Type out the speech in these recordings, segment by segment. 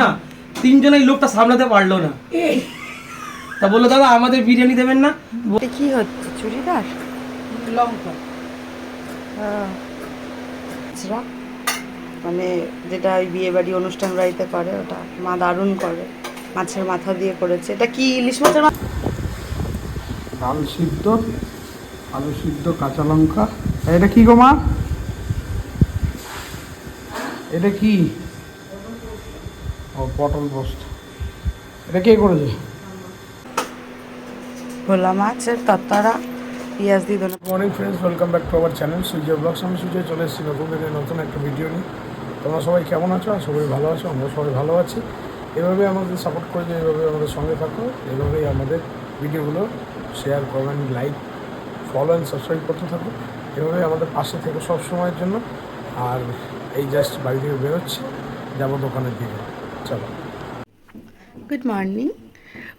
না তিনজনেই লোকটা সামলাতে পারল না। তা বলল দাদা আমাদের বিরিয়ানি দেবেন না? কি হচ্ছে চুড়িদার? লঙ্কা। আচ্ছা মানে যেটা ওই বিয়ে বাড়ি অনুষ্ঠান বাড়িতে করে ওটা মা দারুণ করে মাছের মাথা দিয়ে করেছে। এটা কি ইলিশ মাছের মাথা ডাল সিদ্ধ আলু সিদ্ধ কাঁচা লঙ্কা। এটা কি গো মা? এটা কি? ও পটল পোস্ত এটা কে করেছে? ভোলা মাছের তত্তারা পেঁয়াজ দিয়ে ধনে morning friends welcome back to our channel Surya blogs আমি সূর্য চলে এসেছি নতুন দিনে নতুন একটা ভিডিও নিয়ে। তোমরা সবাই কেমন আছো? আর সবাই ভালো আছো আমরা সবাই ভালো আছি। এভাবে আমাদের সাপোর্ট করে যে এভাবে আমাদের সঙ্গে থাকো। এভাবেই আমাদের ভিডিওগুলো share comment like follow and subscribe করতে থাকো। এভাবে আমাদের পাশে থেকো সব সময়ের জন্য। আর এই জাস্ট বাড়ি থেকে বেরোচ্ছি যাব দোকানের দিকে। চলো। গুড মর্নিং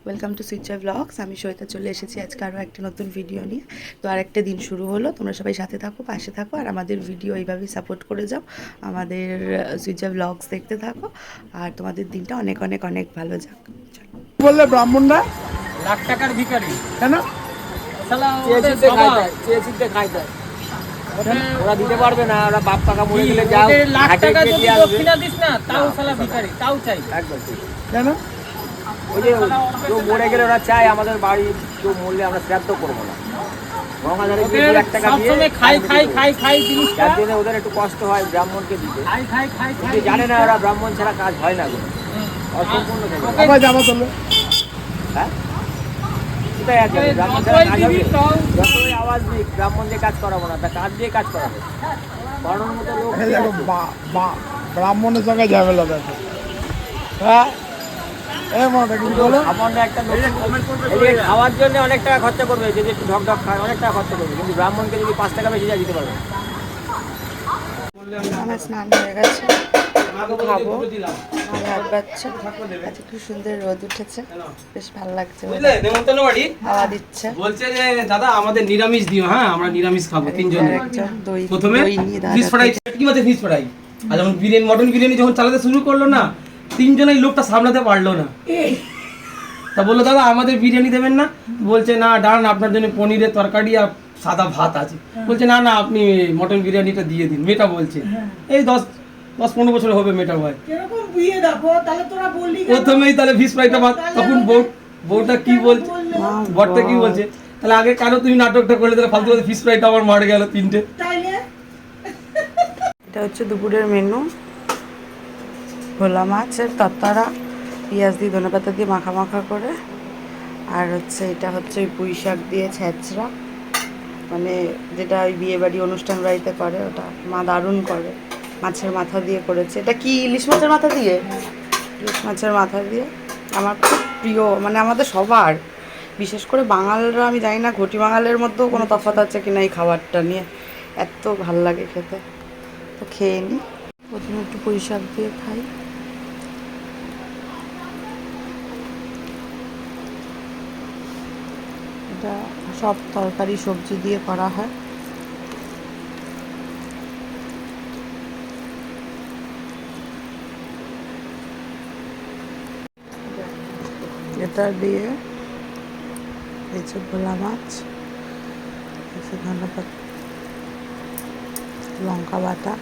ওয়েলকাম টু সুইচার ব্লগস আমি সৈতা চলে এসেছি আজকে আরও একটা নতুন ভিডিও নিয়ে। তো আর একটা দিন শুরু হলো তোমরা সবাই সাথে থাকো পাশে থাকো আর আমাদের ভিডিও এইভাবেই সাপোর্ট করে যাও। আমাদের সুইচার ব্লগস দেখতে থাকো আর তোমাদের দিনটা অনেক অনেক অনেক ভালো যাক। বললে ব্রাহ্মণরা? লাখ টাকার ভিখারি। কেন। ওরা দিতে পারবে না ওরা বাপ কাকা মরে গেলে যা ওদের লাখ টাকা যদি দক্ষিণা দিস না তাও শালা ভিখারি তাও চাই। একদম কেন? ওই যে কেউ মরে গেলে ওরা চায় আমাদের বাড়ি কেউ মরলে আমরা শ্রাদ্ধ করব না। ওদের টাকা একটু কষ্ট হয় ব্রাহ্মণকে দিতে। জানে না ওরা ব্রাহ্মণ ছাড়া কাজ হয় না কোনো অসম্পূর্ণ হ্যাঁ? সেটাই আছে টং। যতই আওয়াজ দিক ব্রাহ্মণ দিয়ে কাজ করাবো না তা কাজ দিয়ে কাজ করাবো? করানোর মতো লোক ব্রাহ্মণের সঙ্গে ঝামেলা দেখো। হ্যাঁ? এ মাটা কি বলো? সামান্য একটা লোক এই খাওয়ার জন্য অনেক টাকা খরচা করবে যদি একটু ঢক ঢক খায় অনেক টাকা খরচা করবে। কিন্তু ব্রাহ্মণকে যদি পাঁচ টাকা বেশি যায় দিতে পারবে। স্নান হয়ে গেছে। খাব। বাচ্চা। আজকে খুব সুন্দর রোদ উঠেছে। বেশ ভালো লাগছে হাওয়া দিচ্ছে। বলছে যে দাদা আমাদের নিরামিষ দিও হ্যাঁ? আমরা নিরামিষ খাব তিনজনে। প্রথমে ফিশ ফ্রাই কি মাঝে ফিশ ফ্রাই আর যখন বিরিয়ানি মটন বিরিয়ানি যখন চালাতে শুরু করল না তিনজনেই লোকটা সামলাতে পারল না। তা বলল দাদা আমাদের বিরিয়ানি দেবেন না? বলছে না ডান আপনার জন্য পনিরের তরকারি আর সাদা ভাত আছে। বলছে না না আপনি মটন বিরিয়ানিটা দিয়ে দিন। মেয়েটা বলছে এই দশ দশ পনেরো বছর হবে মেয়েটা ভাই এরকম বিয়ে দেখো তাহলে তোরা বললি প্রথমেই তাহলে ফিশ ফ্রাইটা তখন বউ বউটা কি বলছে? বরটা কি বলছে? তাহলে আগে কেন তুমি নাটকটা করলে তাহলে ফালতু ফিশ ফ্রাইটা আমার মারে গেল তিনটে। এটা হচ্ছে দুপুরের মেনু ভোলা মাছের তত্তারা পেঁয়াজ দিয়ে ধনে পাতা দিয়ে মাখা মাখা করে। আর হচ্ছে এটা হচ্ছে ওই পুঁই শাক দিয়ে ছ্যাঁচড়া মানে যেটা ওই বিয়ে বাড়ি অনুষ্ঠান বাড়িতে করে ওটা মা দারুণ করে। মাছের মাথা দিয়ে করেছে। এটা কি ইলিশ মাছের মাথা দিয়ে? ইলিশ মাছের মাথা দিয়ে। আমার খুব প্রিয় মানে আমাদের সবার। বিশেষ করে বাঙালরা, আমি জানি না, ঘটি বাঙালের মধ্যেও কোনো তফাৎ আছে কিনা এই খাবারটা নিয়ে। এত ভালো লাগে খেতে। তো খেয়ে নিই প্রথমে একটু পুঁই শাক দিয়ে খাই। এটা সব তরকারি সবজি দিয়ে করা হয়। এটা দিয়ে এই যে ভোলা মাছ ধন্যবাদ। লঙ্কা বাটা।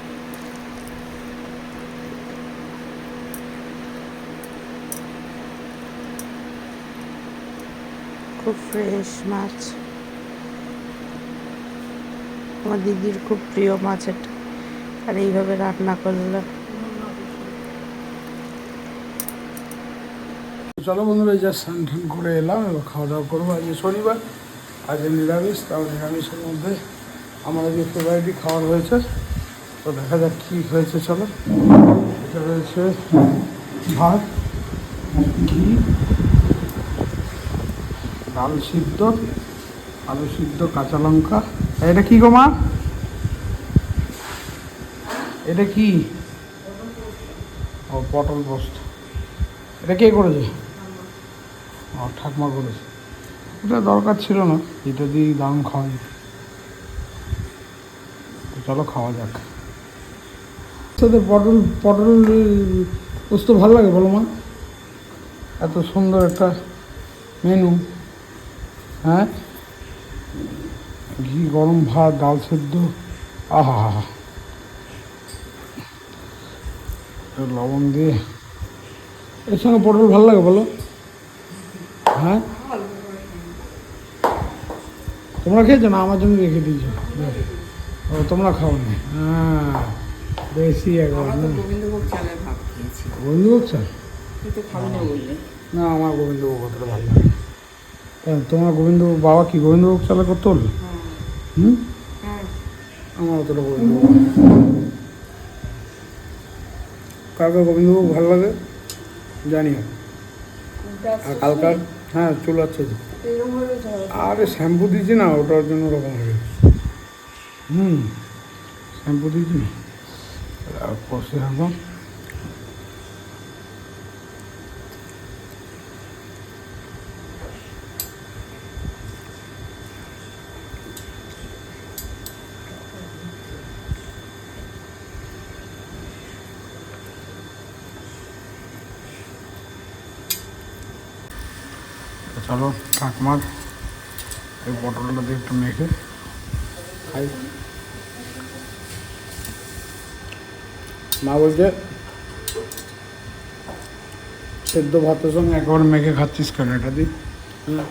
খুব ফ্রেশ মাছ। আমার দিদির খুব প্রিয় মাছ এটা। আর এইভাবে রান্না করলে চলো বন্ধুরা যা স্নান টান করে এলাম, এবার খাওয়া দাওয়া করব। আজকে শনিবার, আজকে নিরামিষ, তাও নিরামিষের মধ্যে আমার যে ফেভারিটই খাবার হয়েছে, তো দেখা যাক কী হয়েছে, চলো। এটা রয়েছে ভাত, ঘি, ডাল সিদ্ধ, আলু সিদ্ধ, কাঁচা লঙ্কা। এটা কি গো মা? এটা কি? ও, পটল পোস্ত। এটা কে করেছে? ও ঠাকমা করেছে এটা দরকার ছিল না, এটা দিয়ে দারুণ খাওয়া চলো খাওয়া যাক। সাথে পটল পটল পোস্ত ভালো লাগে বলো মা? এত সুন্দর একটা মেনু হ্যাঁ? ঘি, গরম ভাত, ডাল সেদ্ধ। আহা। লবণ দিয়ে। এর সঙ্গে পটল ভালো লাগে বলো? হ্যাঁ? তোমরা খেয়েছো? না আমার জন্য রেখে দিয়েছ। ও তোমরা খাও নি। হ্যাঁ বেশি একবার না গোবিন্দভোগ চালের ভাত খেয়েছি। গোবিন্দভোগ চাল? না আমার গোবিন্দভোগ অতটা ভালো লাগে তোমার গোবিন্দভোগ বাবা কি গোবিন্দভোগ চালে করতে? হলো হুম? হ্যাঁ। আমার অতটা গোবিন্দভোগ ভালো লাগে না। কার কার গোবিন্দভোগ ভালো লাগে? জানিও। আর কালকার? হ্যাঁ চুল আছে। আরে শ্যাম্পু দিয়েছি না ওটার জন্য ওরকম হয়ে গেছে হুম শ্যাম্পু দিয়েছি না। আর কষে চলো কাকমার এই পটলটা দিয়ে একটু মেখে খাই। মা বলছে সেদ্ধ ভাতের সঙ্গে একবার মেখে খাচ্ছিস কেন? এটা দি। হ্যাঁ।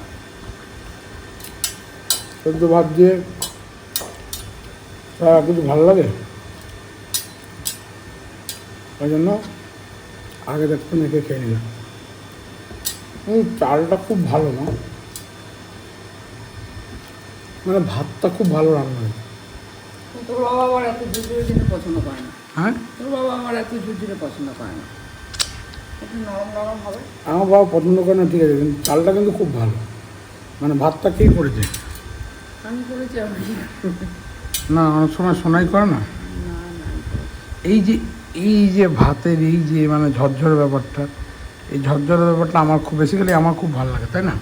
সেদ্ধ ভাত দিয়ে সারা কিছু ভালো লাগে? ওই জন্য আগে দেখতে মেখে খেয়ে নিলাম। চালটা খুব ভালো না। মানে ভাতটা খুব ভালো রান্না হয়। তোর বাবা আবার এত ঝুরঝুরে পছন্দ করে না। হ্যাঁ? তোর বাবা আমার এত ঝুরঝুরে পছন্দ করে না। একটু নরম নরম হবে। আমার বাবা পছন্দ করে না ঠিক আছে কিন্তু চালটা কিন্তু খুব ভালো। মানে ভাতটা কে করেছে? আমি করেছি আমি না অনেক সময় সোনাই করে না? এই যে এই যে ভাতের এই যে মানে ঝরঝরে ব্যাপারটা। এই ঝরঝরে ব্যাপারটা আমার খুব বেসিক্যালি আমার খুব ভালো লাগে, তাই না?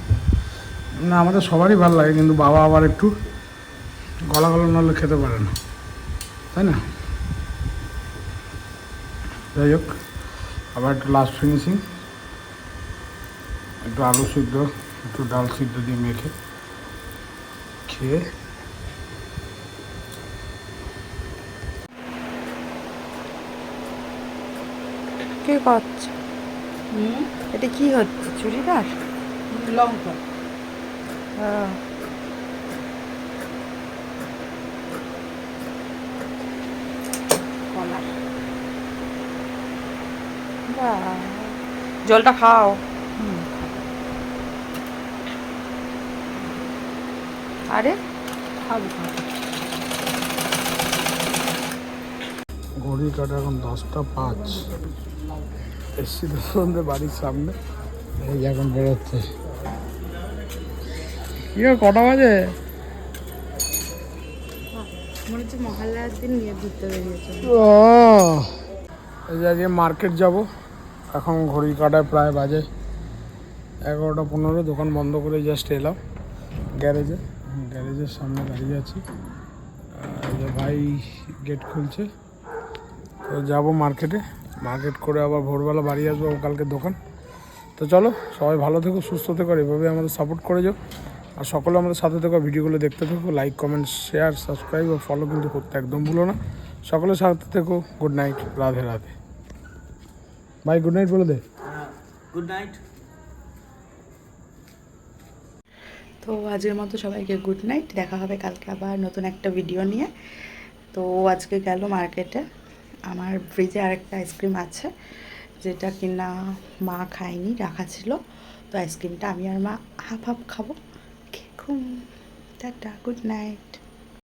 না, আমাদের সবারই ভালো লাগে, কিন্তু বাবা আবার একটু গলা গলা নলে খেতে পারে না, তাই না? যাই হোক, আবার একটু লাস্ট ফিনিশিং একটু আলু সিদ্ধ, একটু ডাল সিদ্ধ দিয়ে মেখে খেয়ে কে করছে? এটা কি হচ্ছে চুড়িদার লঙ্কা। জলটা খাও। আরে? খাব ঘড়ি কাটা এখন দশটা পাঁচ। এসছি দোকানদের বাড়ির সামনে। এই এখন বেরোচ্ছে। কি কটা বাজে? এই যে আজকে মার্কেট যাব। এখন ঘড়ি কাটায় প্রায় বাজে এগারোটা পনেরো। দোকান বন্ধ করে জাস্ট এলাম। গ্যারেজে। গ্যারেজের সামনে দাঁড়িয়ে আছি। ভাই গেট খুলছে। তো যাব মার্কেটে মার্কেট করে আবার ভোরবেলা বাড়ি আসব কালকে দোকান। তো চলো সবাই ভালো থেকো সুস্থ থেকো এভাবে আমাদের সাপোর্ট করে যাও। আর সকলে আমাদের সাথে থেকো ভিডিওগুলো দেখতে থাকো লাইক কমেন্ট শেয়ার সাবস্ক্রাইব আর ফলো কিন্তু করতে একদম ভুলো না। সকলের সাথে থেকো গুড নাইট রাধে রাধে। ভাই গুড নাইট বলে দে। গুড নাইট তো আজকের মতো সবাইকে গুড নাইট দেখা হবে কালকে আবার নতুন একটা ভিডিও নিয়ে। তো আজকে গেল মার্কেটে আমার ফ্রিজে আরেকটা আইসক্রিম আছে, যেটা কিনা মা খায়নি, রাখা ছিল। তো আইসক্রিমটা আমি আর মা হাফ হাফ খাব। ঘুম। Tata good night